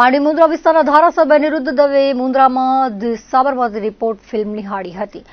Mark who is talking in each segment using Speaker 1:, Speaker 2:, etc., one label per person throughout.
Speaker 1: માંડી મુન્દ્રા વિસ્તારના ધારાસભ્ય નિરુદ્ધ દવે મુન્દ્રામાં સાબરમતી રિપોર્ટ ફિલ્મ નિહાળી હતી.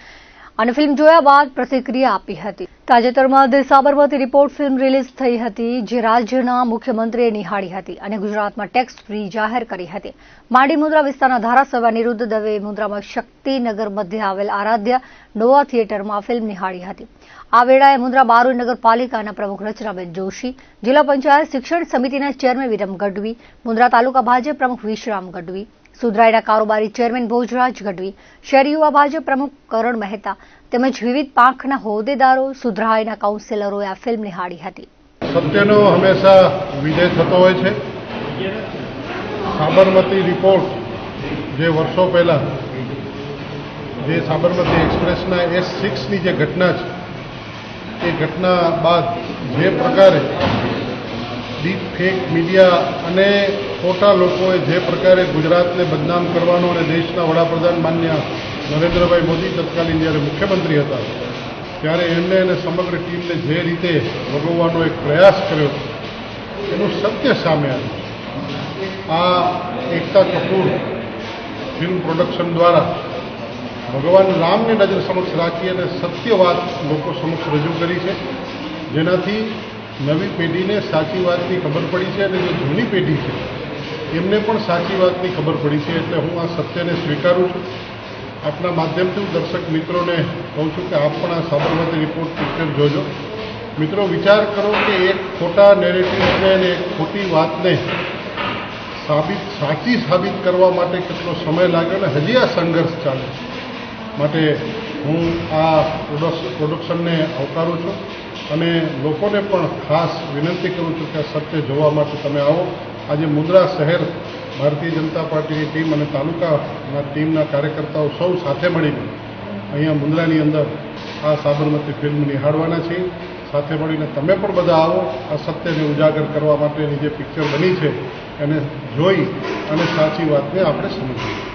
Speaker 1: અને ફિલ્મ જોયા બાદ પ્રતિક્રિયા આપી હતી. તાજેતરમાં the Sabarmati report film release થઈ હતી, જે રાજ્યના મુખ્યમંત્રીએ નિહાળી હતી અને ગુજરાતમાં ટેક્સ ફ્રી જાહેર કરી હતી. માંડી મુદ્રા વિસ્તારના ધારાસભ્ય નિરુદ્ધ દવે મુદ્રામાં શક્તિનગર મધ્ય આવેલ આરાધ્ય નોવા થિયેટરમાં ફિલ્મ નિહાળી હતી. આ વેળાએ મુદ્રા બારોઈ નગરપાલિકાના પ્રમુખ રચનાબેન જોશી, જિલ્લા પંચાયત શિક્ષણ સમિતિના ચેરમેન વિરમ ગઢવી, મુન્દ્રા તાલુકા ભાજપ પ્રમુખ વિશ્રામ ગઢવી સુધરાઈના કારોબારી ચેરમેન ભોજરાજ ગઢવી, શહેરી યુવા ભાજપ પ્રમુખ કરણ મહેતા તેમજ વિવિધ પાંખના હોદ્દેદારો સુધરાઈના કાઉન્સિલરોએ આ ફિલ્મ નિહાળી હતી.
Speaker 2: સત્યનો હંમેશા વિજય થતો હોય છે. સાબરમતી રિપોર્ટ જે વર્ષો પહેલાં, જે સાબરમતી એક્સપ્રેસના એસ સિક્સની જે ઘટના છે, એ ઘટના બાદ જે પ્રકારે ડીપ ફેક મીડિયા અને ખોટા લોકોએ જે પ્રકારે ગુજરાતને બદનામ કરવાનો અને દેશના વડાપ્રધાન માન્ય નરેન્દ્રભાઈ મોદી તત્કાલીન જ્યારે મુખ્યમંત્રી હતા, ત્યારે એમને અને સમગ્ર ટીમને જે રીતે ભોગવવાનો એક પ્રયાસ કર્યો એનું સત્ય સામે આવ્યું. આ એકતા કપૂર ફિલ્મ પ્રોડક્શન દ્વારા ભગવાન રામની નજર સમક્ષ રાખી અને સત્ય વાત લોકો સમક્ષ રજૂ કરી છે, જેનાથી નવી પેઢીને સાચી વાતની ખબર પડી છે અને જે જૂની પેઢી છે, એમને પણ સાચી વાતની ખબર પડી છે એટલે હું આ સત્યને સ્વીકારું છું. આપના માધ્યમથી હું દર્શક મિત્રોને કહું છું કે આપ પણ આ સાબરમતી રિપોર્ટ પિક્ચર જોજો. મિત્રો, વિચાર કરો કે એક ખોટા નેરેટિવને અને એક ખોટી વાતને સાબિત, સાચી સાબિત કરવા માટે કેટલો સમય લાગ્યો અને હજી આ સંઘર્ષ ચાલે માટે હું આ પ્રોડક્શ પ્રોડક્શનને આવકારું છું. અને લોકોને પણ ખાસ વિનંતી કરું છું કે સત્ય જોવા માટે તમે આવો. આજે મુદ્રા શહેર ભારતીય જનતા પાર્ટીની ટીમ અને તાલુકાના ટીમના કાર્યકર્તાઓ સૌ સાથે મળીને અહીંયા મુંદ્રાની અંદર આ સાબરમતી ફિલ્મ નિહાળવાના છીએ. સાથે મળીને તમે પણ બધા આવો. આ સત્યને ઉજાગર કરવા માટેની જે પિક્ચર બની છે, એને જોઈ અને સાચી વાતને આપણે સમજીએ.